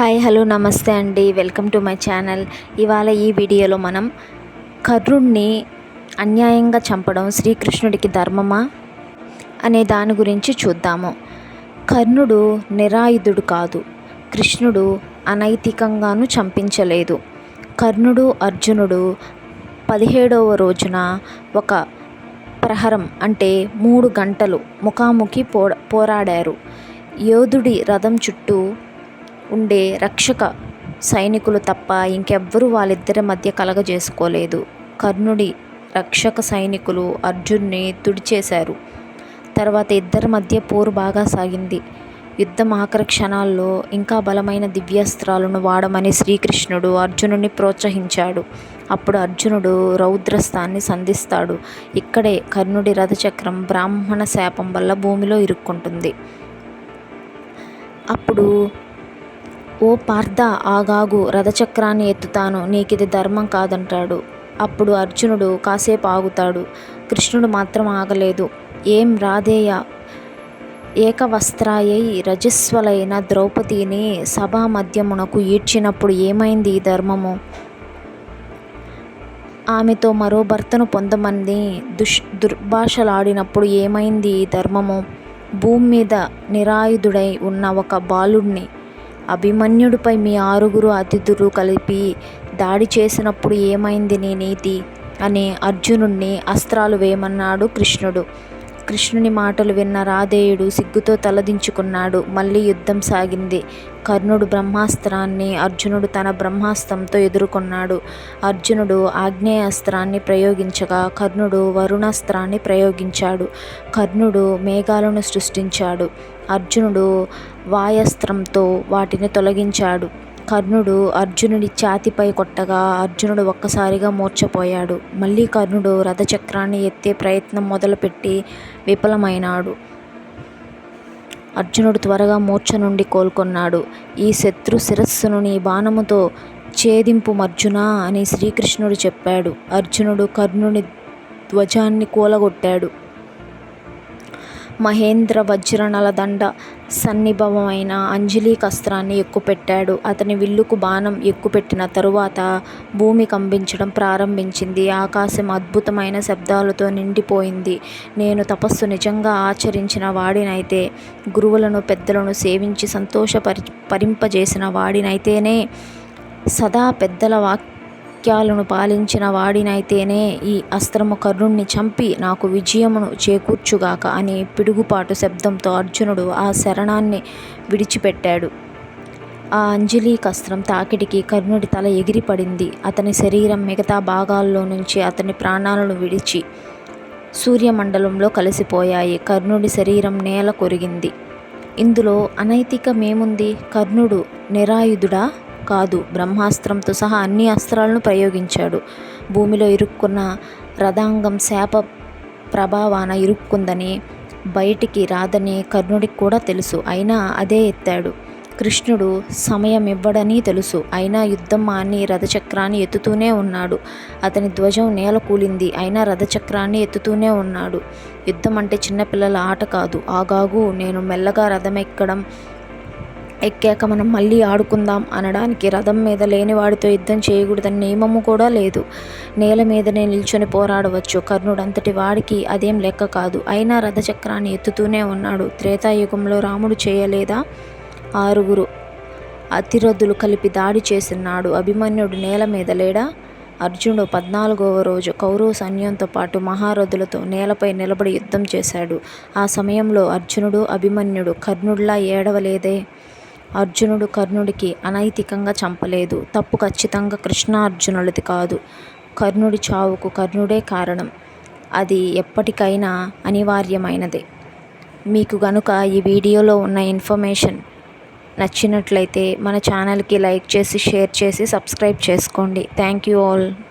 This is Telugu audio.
హాయ్ హలో నమస్తే అండి. Welcome to my channel. ఇవాళ ఈ వీడియోలో మనం కర్ణుడిని అన్యాయంగా చంపడం శ్రీకృష్ణుడికి ధర్మమా అనే దాని గురించి చూద్దాము. కర్ణుడు నిరాయుధుడు కాదు. కృష్ణుడు అనైతికంగాను చంపించలేదు. కర్ణుడు అర్జునుడు పదిహేడవ రోజున ఒక ప్రహరం అంటే మూడు గంటలు ముఖాముఖి పో పోరాడారు. యోధుడి రథం చుట్టూ ఉండే రక్షక సైనికులు తప్ప ఇంకెవ్వరూ వాళ్ళిద్దరి మధ్య కలగజేసుకోలేదు. కర్ణుడి రక్షక సైనికులు అర్జున్ని తుడిచేశారు. తర్వాత ఇద్దరి మధ్య పోరు బాగా సాగింది. యుద్ధం ఆఖరి క్షణాల్లో ఇంకా బలమైన దివ్యాస్త్రాలను వాడమని శ్రీకృష్ణుడు అర్జునుడిని ప్రోత్సహించాడు. అప్పుడు అర్జునుడు రౌద్రస్థాన్ని సంధిస్తాడు. ఇక్కడే కర్ణుడి రథచక్రం బ్రాహ్మణ శాపం వల్ల భూమిలో ఇరుక్కుంటుంది. అప్పుడు ఓ పార్థ ఆగాగు రథచక్రాన్ని ఎత్తుతాను నీకిది ధర్మం కాదంటాడు. అప్పుడు అర్జునుడు కాసేపు ఆగుతాడు. కృష్ణుడు మాత్రం ఆగలేదు. ఏం రాధేయ? ఏకవస్త్రాయై రజస్వలైన ద్రౌపదిని సభా మధ్యమునకు ఈడ్చినప్పుడు ఏమైంది ఈ ధర్మము? ఆమెతో మరో భర్తను పొందమంది దుష్ దుర్భాషలాడినప్పుడు ఏమైంది ఈ ధర్మము? భూమి మీద నిరాయుధుడై ఉన్న ఒక బాలుడిని అభిమన్యుడిపై మీ ఆరుగురు అతిథులు కలిపి దాడి చేసినప్పుడు ఏమైంది నీ నీతి? అని అర్జునుడిని అస్త్రాలు వేయమన్నాడు కృష్ణుడు. కృష్ణుని మాటలు విన్న రాధేయుడు సిగ్గుతో తలదించుకున్నాడు. మళ్ళీ యుద్ధం సాగింది. కర్ణుడు బ్రహ్మాస్త్రాన్ని అర్జునుడు తన బ్రహ్మాస్త్రంతో ఎదుర్కొన్నాడు. అర్జునుడు ఆగ్నేయాస్త్రాన్ని ప్రయోగించగా కర్ణుడు వరుణాస్త్రాన్ని ప్రయోగించాడు. కర్ణుడు మేఘాలను సృష్టించాడు. అర్జునుడు వాయస్త్రంతో వాటిని తొలగించాడు. కర్ణుడు అర్జునుడి ఛాతిపై కొట్టగా అర్జునుడు ఒక్కసారిగా మూర్ఛపోయాడు. మళ్ళీ కర్ణుడు రథచక్రాన్ని ఎత్తే ప్రయత్నం మొదలుపెట్టి విఫలమైనాడు. అర్జునుడు త్వరగా మూర్ఛ నుండి కోలుకొన్నాడు. ఈ శత్రు శిరస్సును నీ బాణముతో ఛేదింపు మర్జునా అని శ్రీకృష్ణుడు చెప్పాడు. అర్జునుడు కర్ణుని ధ్వజాన్ని కూలగొట్టాడు. మహేంద్ర వజ్రనల దండ సన్నిభవమైన అంజలి కస్త్రాన్ని ఎక్కుపెట్టాడు. అతని విల్లుకు బాణం ఎక్కుపెట్టిన తరువాత భూమి కంపించడం ప్రారంభించింది. ఆకాశం అద్భుతమైన శబ్దాలతో నిండిపోయింది. నేను తపస్సు నిజంగా ఆచరించిన వాడినైతే గురువులను పెద్దలను సేవించి సంతోషపరి పరింపజేసిన వాడినైతేనే సదా పెద్దల వాక్ వాక్యాలను పాలించిన వాడినైతేనే ఈ అస్త్రము కర్ణుణ్ణి చంపి నాకు విజయమును చేకూర్చుగాక అని పిడుగుపాటు శబ్దంతో అర్జునుడు ఆ శరణాన్ని విడిచిపెట్టాడు. ఆ అంజలీకస్త్రం తాకిడికి కర్ణుడి తల ఎగిరిపడింది. అతని శరీరం మిగతా భాగాల్లో నుంచి అతని ప్రాణాలను విడిచి సూర్యమండలంలో కలిసిపోయాయి. కర్ణుడి శరీరం నేల కొరిగింది. ఇందులో అనైతికమేముంది? కర్ణుడు నిరాయుధుడా? కాదు. బ్రహ్మాస్త్రంతో సహా అన్ని అస్త్రాలను ప్రయోగించాడు. భూమిలో ఇరుక్కున్న రథాంగం శాప ప్రభావాన ఇరుక్కుందని బయటికి రాదని కర్ణుడికి కూడా తెలుసు. అయినా అదే ఎత్తాడు. కృష్ణుడు సమయం ఇవ్వడని తెలుసు. అయినా యుద్ధం మాని రథచక్రాన్ని ఎత్తుతూనే ఉన్నాడు. అతని ధ్వజం నేల కూలింది. అయినా రథచక్రాన్ని ఎత్తుతూనే ఉన్నాడు. యుద్ధం అంటే చిన్నపిల్లల ఆట కాదు. ఆగాగు నేను మెల్లగా రథం ఎక్కడం ఎక్కాక మనం మళ్ళీ ఆడుకుందాం అనడానికి రథం మీద లేనివాడితో యుద్ధం చేయకూడదని నియమము కూడా లేదు. నేల మీదనే నిల్చొని పోరాడవచ్చు. కర్ణుడు అంతటి వాడికి అదేం లెక్క కాదు. అయినా రథచక్రాన్ని ఎత్తుతూనే ఉన్నాడు. త్రేతాయుగంలో రాముడు చేయలేదా? ఆరుగురు అతిరథులు కలిపి దాడి చేసినాడు అభిమన్యుడు నేల మీద లేడా? అర్జునుడు పద్నాలుగవ రోజు కౌరవ సైన్యంతో పాటు మహారథులతో నేలపై నిలబడి యుద్ధం చేశాడు. ఆ సమయంలో అర్జునుడు అభిమన్యుడు కర్ణుడిలా ఏడవలేదే? అర్జునుడు కర్ణుడికి అనైతికంగా చంపలేదు. తప్పు ఖచ్చితంగా కృష్ణార్జునులది కాదు. కర్ణుడి చావుకు కర్ణుడే కారణం. అది ఎప్పటికైనా అనివార్యమైనదే. మీకు గనుక ఈ వీడియోలో ఉన్న ఇన్ఫర్మేషన్ నచ్చినట్లయితే మన ఛానల్కి లైక్ చేసి షేర్ చేసి సబ్స్క్రైబ్ చేసుకోండి. Thank you all.